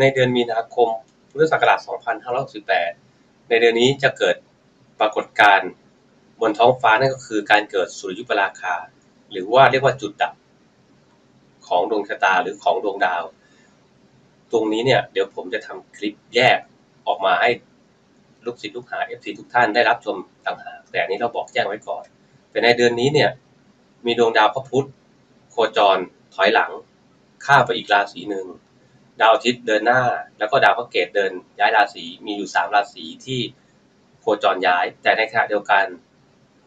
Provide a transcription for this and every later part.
ในเดือนมีนาคมพุทธศักราช2568 ในเดือนนี้จะเกิดปรากฏการณ์บนท้องฟ้านั่นก็คือการเกิดสุริยุปราคา หรือว่าเรียกว่าจุดดับของดวงชะตาหรือของดวงดาว ตรงนี้เนี่ยเดี๋ยวผมจะทำคลิปแยกออกมาให้ลูกศิษย์ลูกหา FC ทุกท่านได้รับชมต่างหาก แต่อันนี้เราบอกแจ้งไว้ก่อน แต่ในเดือนนี้เนี่ยมีดวงดาวพระพุธโคจรถอยหลังข้าไปอีกราศีหนึ่ง ดาวอาทิตย์เดินหน้า แล้วก็ดาวพระเกตเดินย้ายราศีมีอยู่สามราศีที่โคจรย้าย แต่ในขณะเดียวกัน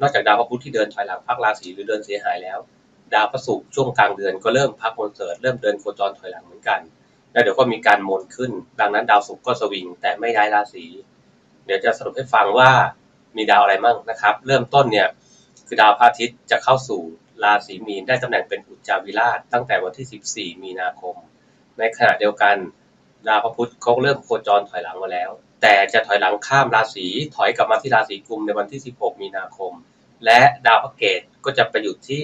นอกจากดาวพระพุธที่เดินถอยหลังพักราศีหรือเดินเสียหายแล้ว ดาวพระศุกร์ช่วงกลางเดือนก็เริ่มพักคอนเสิร์ตเริ่มเดินโคจรถอยหลังเหมือนกัน แล้วเดี๋ยวก็มีการมนขึ้น ดังนั้นดาวศุกร์ก็สวิงแต่ไม่ย้ายราศีเดี๋ยวจะสรุปให้ฟังว่ามีดาวอะไรมั่งนะครับ เริ่มต้นเนี่ยคือดาวพระอาทิตย์จะเข้าสู่ราศีมีนได้ตำแหน่งเป็นอุจจาวิราชตั้งแต่วันที่ 14 มีนาคม ในขณะเดียวกันดาวพระพุธเขาเริ่มโคจรถอยหลังมาแล้ว แต่จะถอยหลังข้ามราศีถอยกลับมาที่ราศีกุมในวันที่ 16 มีนาคม และดาวพระเกตก็จะไปอยู่ที่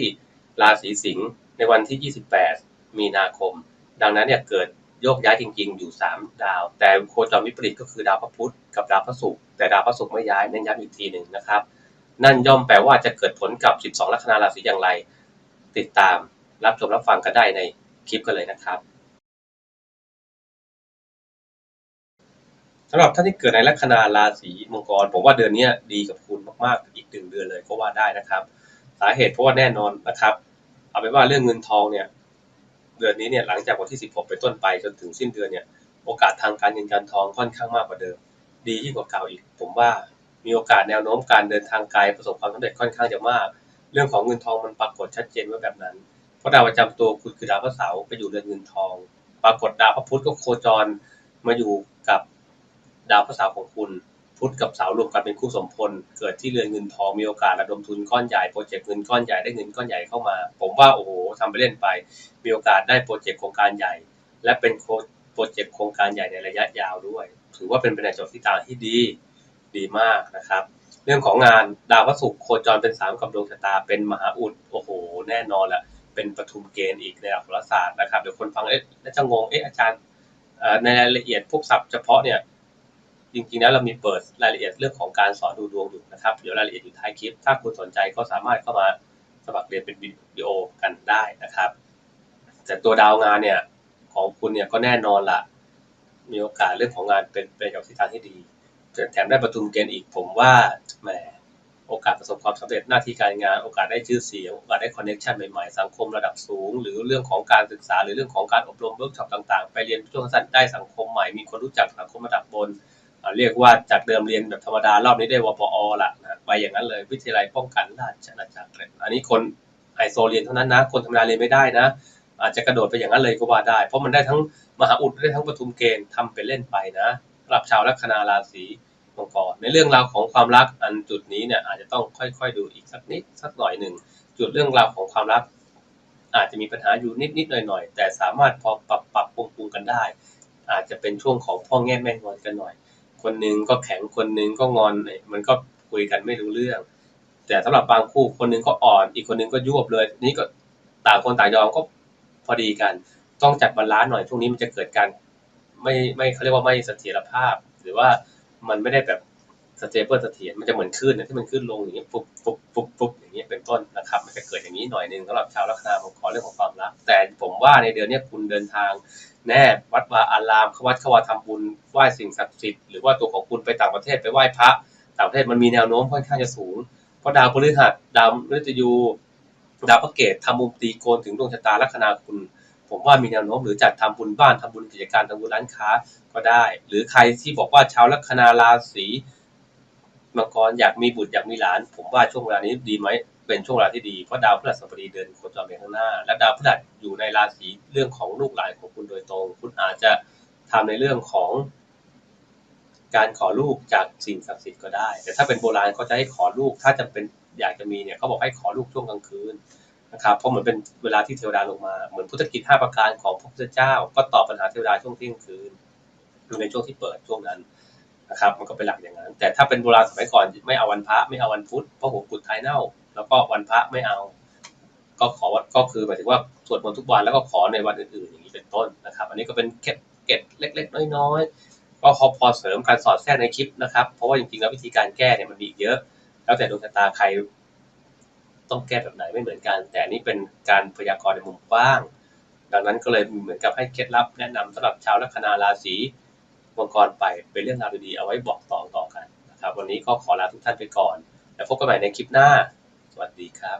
ราศีสิงห์ในวันที่ 28 มีนาคม ดังนั้นเนี่ยเกิดโยกย้ายจริง ๆ อยู่ 3 ดาว แต่โคจรวิปริตก็คือดาวพระพุธกับดาวพระศุกร์แต่ดาวพระศุกร์ไม่ย้ายเน้นย้ำอีกทีหนึ่งนะครับ นั่นย่อมแปลว่าจะเกิดผลกับ 12 ลัคนาราศีอย่างไร ติดตามรับชมรับฟังกันได้ในคลิปกันเลยนะครับ สำหรับท่านที่เกิดในลัคนาราศีมังกร ผมว่าเดือนนี้ดีกับคุณมากๆอีกหนึ่งเดือนเลยก็ว่าได้นะครับ สาเหตุเพราะว่าแน่นอนนะครับ เอาเป็นว่าเรื่องเงินทองเนี่ยเดือนนี้เนี่ยหลังจากวันที่ 16เป็นต้นไปจนถึงสิ้นเดือนเนี่ยโอกาสทางการเงินการทองค่อนข้างมากกว่าเดิม ดียิ่งกว่าเก่าอีก ผมว่ามีโอกาสแนวโน้มการเดินทางไกลประสบความสำเร็จค่อนข้างจะมาก เรื่องของเงินทองมันปรากฏชัดเจนว่าแบบนั้น เพราะดาวประจำตัวคุณคือดาวพระเสาร์ไปอยู่เรือนเงินทอง ปรากฏดาวพระพุธก็โคจรมาอยู่กับ ดาวพระเสาร์ของคุณพุธกับเสาร์รวมกันเป็นคู่สมพล เกิดที่เรือนเงินทองมีโอกาสระดมทุนก้อนใหญ่โปรเจกต์เงินก้อนใหญ่ได้เงินก้อนใหญ่เข้ามา ผมว่าโอ้โหทำไปเล่นไป มีโอกาสได้โปรเจกต์โครงการใหญ่ และเป็นโปรเจกต์โครงการใหญ่ในระยะยาวด้วย ถือว่าเป็นเป็นในจบที่ตางที่ดีดีมากนะครับ เรื่องของงานดาวพระศุกร์โคจรเป็นสามกับดวงชะตาเป็นมหาอุดโอ้โห แน่นอนแหละเป็นปฐุมเกณฑ์อีกในหลักโหราศาสตร์นะครับเดี๋ยวคนฟังเอ๊ะแล้วจะงงเอ๊ะอาจารย์ในรายละเอียดพวกศัพท์เฉพาะเนี่ย จริงๆแล้วเรามีเปิดรายละเอียดเรื่องของการสอนดูดวงอยู่นะครับ เดี๋ยวรายละเอียดอยู่ท้ายคลิป ถ้าคุณสนใจก็สามารถเข้ามาสมัครเรียนเป็นวิดีโอกันได้นะครับแต่ตัวดาวงานเนี่ยของคุณเนี่ยก็แน่นอนละมีโอกาสเรื่องของงานเป็นเป็นกับทิศทางที่ดีแถมได้ประทุมเกณฑ์อีกผมว่าแหมโอกาสประสบความสำเร็จหน้าที่การงานโอกาสได้ชื่อเสียงโอกาสได้คอนเนคชั่นใหม่ๆ สังคมระดับสูง หรือเรื่องของการศึกษา หรือเรื่องของการอบรมเวิร์กช็อปต่างๆ ไปเรียนช่วงสั้นได้สังคมใหม่มีคนรู้จักสังคมระดับบน เรียกว่าจากเดิมเรียนแบบธรรมดารอบนี้ได้วปอละนะไปอย่างนั้นเลยวิทยาลัยป้องกันราชอาณาจักรอันนี้คนไฮโซเรียนเท่านั้นนะ คนธรรมดาเรียนไม่ได้นะ อาจจะกระโดดไปอย่างนั้นเลยก็ว่าได้ เพราะมันได้ทั้งมหาอุดได้ทั้งปทุมเกณฑ์ทำเป็นเล่นไปนะสำหรับชาวลัคนาราศีมังกรในเรื่องราวของความรักอันจุดนี้เนี่ยอาจจะต้องค่อยๆดูอีกสักนิดสักหน่อยหนึ่งจุดเรื่องราวของความรัก อาจจะมีปัญหาอยู่นิดๆหน่อยๆแต่สามารถพอปรับปรับปรุงปรุงกันได้ อาจจะเป็นช่วงของพ่อแง่แม่งอนกันหน่อย คนหนึ่งก็แข็งคนหนึ่งก็งอนมันก็คุยกันไม่รู้เรื่อง แต่สำหรับบางคู่คนหนึ่งก็อ่อน อีกคนหนึ่งก็ยุบเลย นี่ก็ต่างคนต่างยอมก็พอดีกัน ต้องจัดบาลานซ์หน่อยช่วงนี้มันจะเกิดการไม่ไม่เขาเรียกว่าไม่เสถียรภาพ หรือว่ามันไม่ได้แบบสเตเปิลเสถียรมันจะเหมือนขึ้นนะที่มันขึ้นลงอย่างเงี้ยปุ๊บปุ๊บปุ๊บปุ๊บอย่างเงี้ยเป็นต้นนะครับ มันจะเกิดอย่างนี้หน่อยนึงสำหรับชาวลัคนาผมขอเรื่องของความรักแต่ผมว่าในเดือนนี้คุณเดินทาง แน่วัดวาอารามขวัดขวาทำบุญไหว้สิ่งศักดิ์สิทธิ์หรือว่าตัวของคุณไปต่างประเทศไปไหว้พระต่างประเทศมันมีแนวโน้มค่อนข้างจะสูง เพราะดาวพฤหัสดาวฤตยูดาวพระเกตทำมุมตีโกนถึงดวงชะตาลัคนาคุณ ผมว่ามีแนวโน้มหรือจัดทำบุญบ้านทำบุญกิจการทำบุญร้านค้าก็ได้ หรือใครที่บอกว่าชาวลัคนาราศีมังกรอยากมีบุตรอยากมีหลาน ผมว่าช่วงเวลานี้ดีไหม เป็นช่วงเวลาที่ดีเพราะดาวพฤหัสบดีเดินโคจรไปข้างหน้า และดาวพฤหัสอยู่ในราศีเรื่องของลูกหลานของคุณโดยตรง คุณอาจจะทำในเรื่องของการขอลูกจากสิ่งศักดิ์สิทธิ์ก็ได้ แต่ถ้าเป็นโบราณเขาจะให้ขอลูก ถ้าจำเป็นอยากจะมีเนี่ยเขาบอกให้ขอลูกช่วงกลางคืนนะครับ เพราะเหมือนเป็นเวลาที่เทวดาลงมา เหมือนพุทธกิจห้าประการของพระพุทธเจ้า ก็ตอบปัญหาเทวดาช่วงเที่ยงคืนในช่วงที่เปิดช่วงนั้นนะครับ มันก็เป็นหลักอย่างนั้น แต่ถ้าเป็นโบราณสมัยก่อนไม่เอาวันพระไม่เอาวันพุธเพราะหัวกุดท้ายเน่า แล้วก็วันพระไม่เอา ก็ขอก็คือหมายถึงว่าสวดมนต์ทุกวันแล้วก็ขอในวันอื่นๆอย่างนี้เป็นต้นนะครับ อันนี้ก็เป็นเคเก็ตเล็ก ๆ น้อยๆก็พอพอเสริมการสอดแทรกในคลิปนะครับ เพราะว่าจริงๆแล้ววิธีการแก้เนี่ยมันมีเยอะ แล้วแต่ดวงชะตาใครต้องแก้แบบไหนไม่เหมือนกัน แต่นี่เป็นการพยากรณ์ในมุมกว้าง ดังนั้นก็เลยเหมือนกับให้เคล็ดลับแนะนำสำหรับชาวลัคนาราศีมังกรไปเป็นเรื่องราวดีๆเอาไว้บอกต่อต่อกันนะครับ วันนี้ก็ขอลาทุกท่านไปก่อน แล้วพบกันใหม่ในคลิปหน้า วัสดีครับ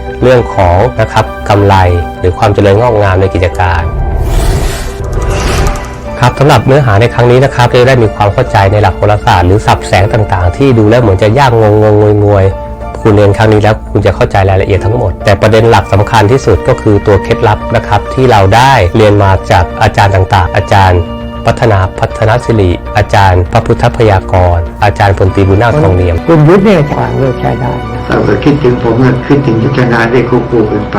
เรื่องของนะครับกำไรหรือความเจริญงอกงามในกิจการครับสำหรับเนื้อหาในครั้งนี้นะครับจะได้มีความเข้าใจในหลักโหราศาสตร์หรือสับแสงต่างๆ ที่ดูแล้วเหมือนจะยากงงงงงวยงวยคุณเรียนครั้งนี้แล้วคุณจะเข้าใจรายละเอียดทั้งหมด แต่ประเด็นหลักสำคัญที่สุดก็คือตัวเคล็ดลับนะครับที่เราได้เรียนมาจากอาจารย์ต่างๆ อาจารย์ พัฒนาพัฒนศิริ อาจารย์ พระพุทธพยากร อาจารย์พลตีบุญนาคทองเนียมคุณยุทธเนี่ยทางเลือกใช้ได้ นะถ้าเกิดคิดถึงผมก็คิดถึงยุทธนาได้คู่คู่กันไป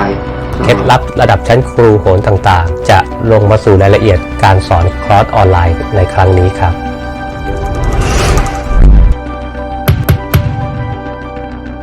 เคล็ดลับระดับชั้นครูโหนต่างๆ จะลงมาสู่รายละเอียดการสอนคอร์สออนไลน์ในครั้งนี้ครับ